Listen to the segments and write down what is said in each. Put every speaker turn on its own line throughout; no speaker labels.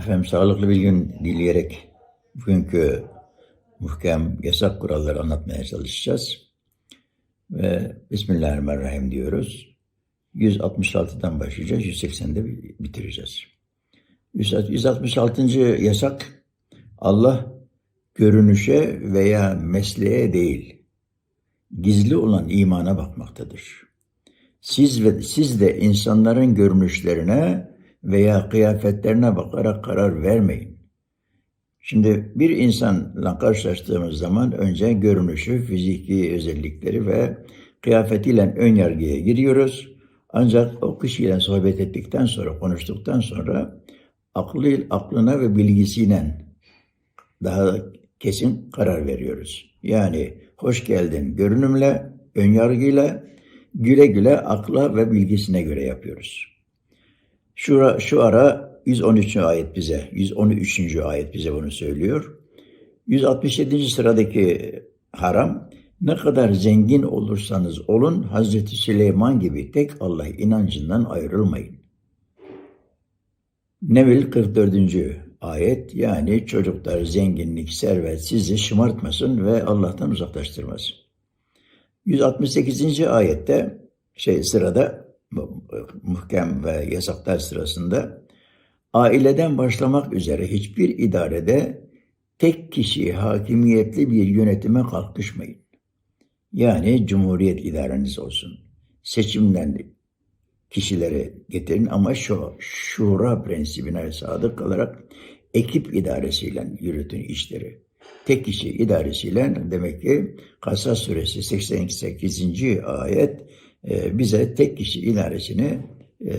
Efendim sağlıklı bir gün dileyerek bugünkü muhkem yasak kuralları anlatmaya çalışacağız. Ve Bismillahirrahmanirrahim diyoruz. 166'dan başlayacağız, 180'de bitireceğiz. 166. yasak Allah görünüşe veya mesleğe değil, gizli olan imana bakmaktadır. Siz ve siz de insanların görünüşlerine veya kıyafetlerine bakarak karar vermeyin. Şimdi bir insanla karşılaştığımız zaman önce görünüşü, fiziki özellikleri ve kıyafetiyle ön yargıya giriyoruz. Ancak o kişiyle sohbet ettikten sonra, konuştuktan sonra aklı, aklına ve bilgisiyle daha kesin karar veriyoruz. Yani hoş geldin görünümle, ön yargıyla, güle güle akla ve bilgisine göre yapıyoruz. Şu, şu ara 113. ayet bize, 113. ayet bize bunu söylüyor. 167. sıradaki haram, ne kadar zengin olursanız olun Hazreti Süleyman gibi tek Allah inancından ayrılmayın. Nevil 44. ayet yani çocuklar zenginlik, servet sizi şımartmasın ve Allah'tan uzaklaştırmasın. 168. ayette şey sırada muhkem ve yasaklar sırasında aileden başlamak üzere hiçbir idarede tek kişi hakimiyetli bir yönetime kalkışmayın. Yani cumhuriyet idareniz olsun. Seçimden kişileri getirin ama şu şura prensibine sadık kalarak ekip idaresiyle yürütün işleri. Tek kişi idaresiyle demek ki Kasas suresi 88. ayet bize tek kişi idaresini e,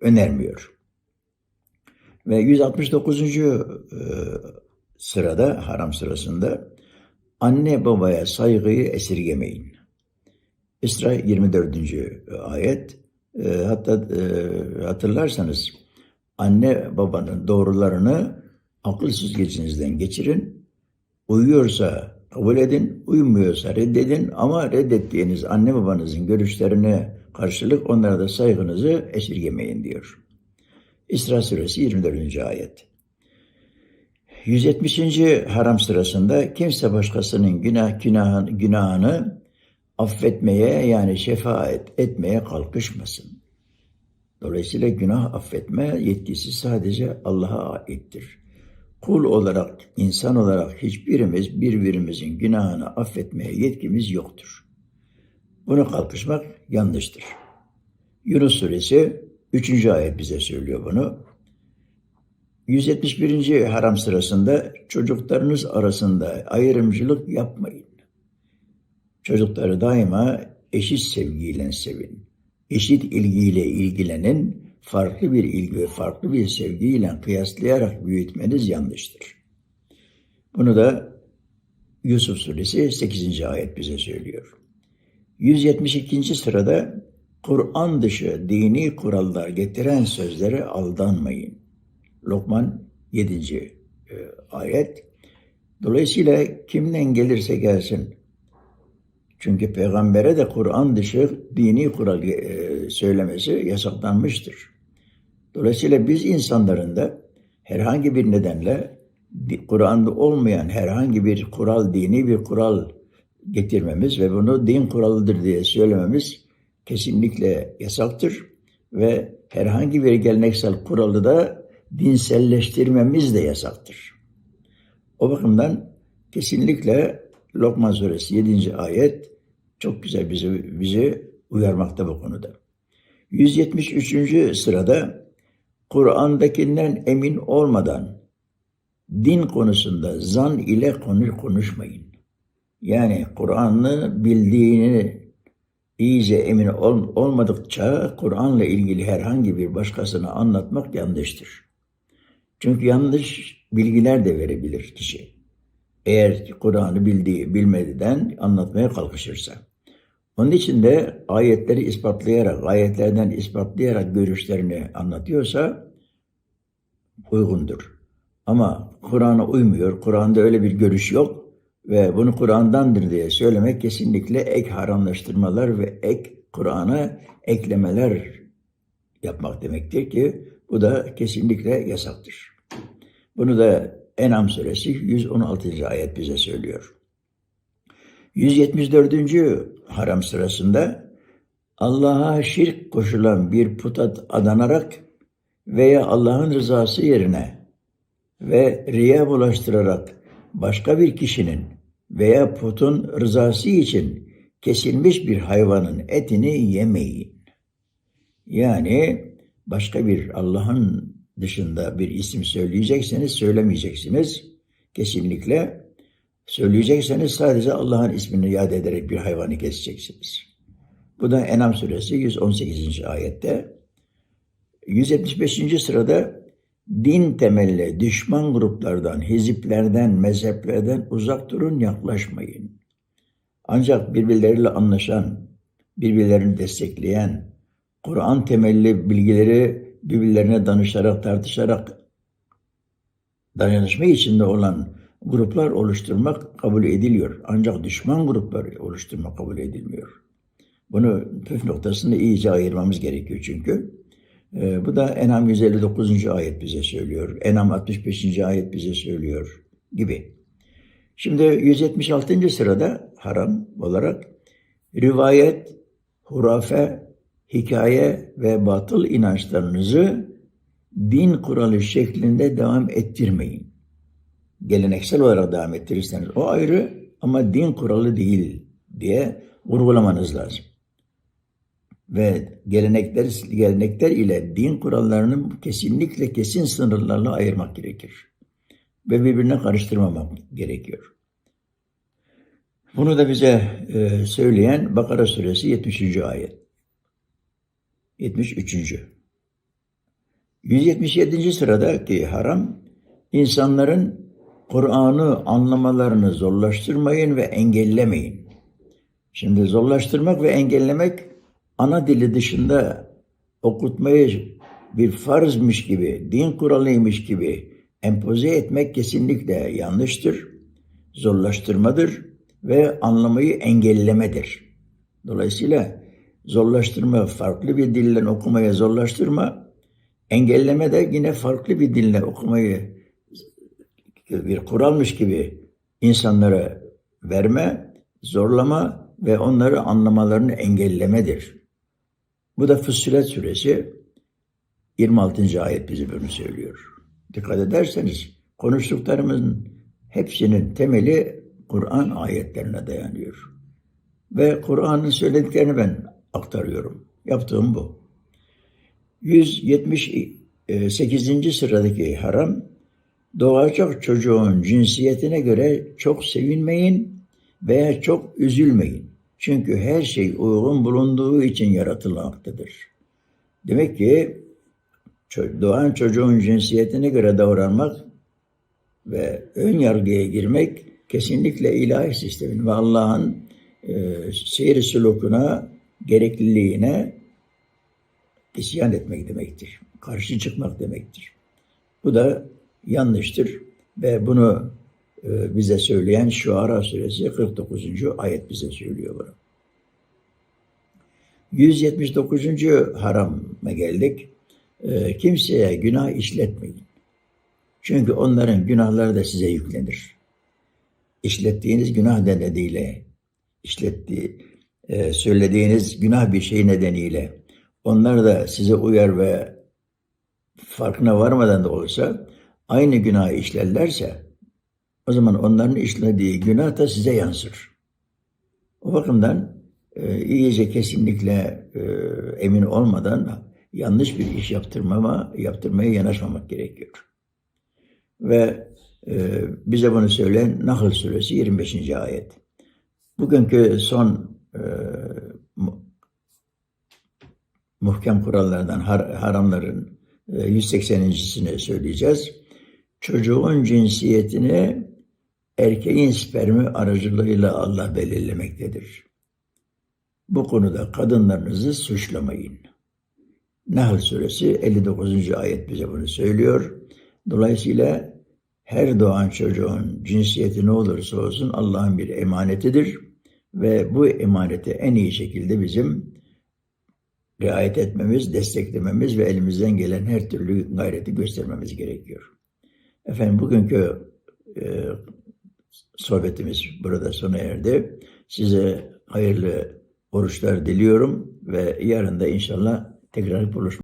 önermiyor. Ve 169. E, sırada haram sırasında anne babaya saygıyı esirgemeyin. İsra 24. ayet hatta hatırlarsanız anne babanın doğrularını akıl süzgecinizden geçirin. Uyuyorsa kabul edin, uymuyorsa reddedin ama reddettiğiniz anne babanızın görüşlerine karşılık onlara da saygınızı esirgemeyin diyor. İsra suresi 24. ayet. 170. haram sırasında kimse başkasının günah, günahını, günahını affetmeye yani şefaat etmeye kalkışmasın. Dolayısıyla günah affetme yetkisi sadece Allah'a aittir kul olarak, insan olarak hiçbirimiz birbirimizin günahını affetmeye yetkimiz yoktur. Bunu kalkışmak yanlıştır. Yunus suresi 3. ayet bize söylüyor bunu. 171. haram sırasında çocuklarınız arasında ayrımcılık yapmayın. Çocukları daima eşit sevgiyle sevin. Eşit ilgiyle ilgilenin farklı bir ilgi ve farklı bir sevgiyle kıyaslayarak büyütmeniz yanlıştır. Bunu da Yusuf Suresi 8. ayet bize söylüyor. 172. sırada Kur'an dışı dini kurallar getiren sözlere aldanmayın. Lokman 7. E, ayet. Dolayısıyla kimden gelirse gelsin çünkü peygambere de Kur'an dışı dini kural e, söylemesi yasaklanmıştır. Dolayısıyla biz insanların da herhangi bir nedenle Kur'an'da olmayan herhangi bir kural, dini bir kural getirmemiz ve bunu din kuralıdır diye söylememiz kesinlikle yasaktır ve herhangi bir geleneksel kuralı da dinselleştirmemiz de yasaktır. O bakımdan kesinlikle Lokman Suresi 7. ayet çok güzel bizi, bizi uyarmakta bu konuda. 173. sırada Kur'an'dakinden emin olmadan din konusunda zan ile konu konuşmayın. Yani Kur'an'ı bildiğini iyice emin ol, olmadıkça Kur'an'la ilgili herhangi bir başkasına anlatmak yanlıştır. Çünkü yanlış bilgiler de verebilir kişi. Eğer Kur'an'ı bildiği, bilmediğinden anlatmaya kalkışırsa. Onun için de ayetleri ispatlayarak, ayetlerden ispatlayarak görüşlerini anlatıyorsa uygundur. Ama Kur'an'a uymuyor, Kur'an'da öyle bir görüş yok ve bunu Kur'an'dandır diye söylemek kesinlikle ek haramlaştırmalar ve ek Kur'an'a eklemeler yapmak demektir ki bu da kesinlikle yasaktır. Bunu da En'am suresi 116. ayet bize söylüyor. 174. haram sırasında Allah'a şirk koşulan bir puta adanarak veya Allah'ın rızası yerine ve riya bulaştırarak başka bir kişinin veya putun rızası için kesilmiş bir hayvanın etini yemeyin. Yani başka bir Allah'ın dışında bir isim söyleyecekseniz söylemeyeceksiniz. Kesinlikle söyleyecekseniz sadece Allah'ın ismini yad ederek bir hayvanı keseceksiniz. Bu da Enam suresi 118. ayette. 175. sırada din temelli düşman gruplardan, hiziplerden, mezheplerden uzak durun, yaklaşmayın. Ancak birbirleriyle anlaşan, birbirlerini destekleyen, Kur'an temelli bilgileri birbirlerine danışarak, tartışarak dayanışma içinde olan gruplar oluşturmak kabul ediliyor. Ancak düşman gruplar oluşturmak kabul edilmiyor. Bunu püf noktasında iyice ayırmamız gerekiyor çünkü. Ee, bu da Enam 159. ayet bize söylüyor. Enam 65. ayet bize söylüyor gibi. Şimdi 176. sırada haram olarak rivayet, hurafe, hikaye ve batıl inançlarınızı din kuralı şeklinde devam ettirmeyin. Geleneksel olarak devam ettirirseniz o ayrı ama din kuralı değil diye vurgulamanız lazım. Ve gelenekler, gelenekler ile din kurallarını kesinlikle kesin sınırlarla ayırmak gerekir. Ve birbirine karıştırmamak gerekiyor. Bunu da bize e, söyleyen Bakara suresi 70. ayet. 73. 177. sıradaki haram, insanların Kur'an'ı anlamalarını zorlaştırmayın ve engellemeyin. Şimdi zorlaştırmak ve engellemek ana dili dışında okutmayı bir farzmış gibi, din kuralıymış gibi empoze etmek kesinlikle yanlıştır, zorlaştırmadır ve anlamayı engellemedir. Dolayısıyla zorlaştırma, farklı bir dille okumaya zorlaştırma, engelleme de yine farklı bir dille okumayı bir kuralmış gibi insanlara verme, zorlama ve onları anlamalarını engellemedir. Bu da Fussilet suresi 26. ayet bize bunu söylüyor. Dikkat ederseniz konuştuklarımızın hepsinin temeli Kur'an ayetlerine dayanıyor. Ve Kur'an'ın söylediklerini ben aktarıyorum. Yaptığım bu. 178. sıradaki haram, doğacak çocuğun cinsiyetine göre çok sevinmeyin veya çok üzülmeyin. Çünkü her şey uygun bulunduğu için yaratılmaktadır. Demek ki doğan çocuğun cinsiyetine göre davranmak ve ön yargıya girmek kesinlikle ilahi sistemin ve Allah'ın e, seyir sulukuna, gerekliliğine isyan etmek demektir. Karşı çıkmak demektir. Bu da yanlıştır ve bunu e, bize söyleyen Şuara suresi 49. ayet bize söylüyor bunu. 179. harama geldik. E, kimseye günah işletmeyin. Çünkü onların günahları da size yüklenir. İşlettiğiniz günah nedeniyle, işlettiği, e, söylediğiniz günah bir şey nedeniyle onlar da size uyar ve farkına varmadan da olsa aynı günahı işlerlerse o zaman onların işlediği günah da size yansır. O bakımdan e, iyice kesinlikle e, emin olmadan yanlış bir iş yaptırmama, yaptırmaya yanaşmamak gerekiyor. Ve e, bize bunu söyleyen Nahl suresi 25. ayet. Bugünkü son e, muhkem kurallardan har, haramların e, 180.sini söyleyeceğiz. Çocuğun cinsiyetini erkeğin spermi aracılığıyla Allah belirlemektedir. Bu konuda kadınlarınızı suçlamayın. Nahl suresi 59. ayet bize bunu söylüyor. Dolayısıyla her doğan çocuğun cinsiyeti ne olursa olsun Allah'ın bir emanetidir ve bu emaneti en iyi şekilde bizim riayet etmemiz, desteklememiz ve elimizden gelen her türlü gayreti göstermemiz gerekiyor. Efendim bugünkü e, sohbetimiz burada sona erdi. Size hayırlı oruçlar diliyorum ve yarın da inşallah tekrar buluşmak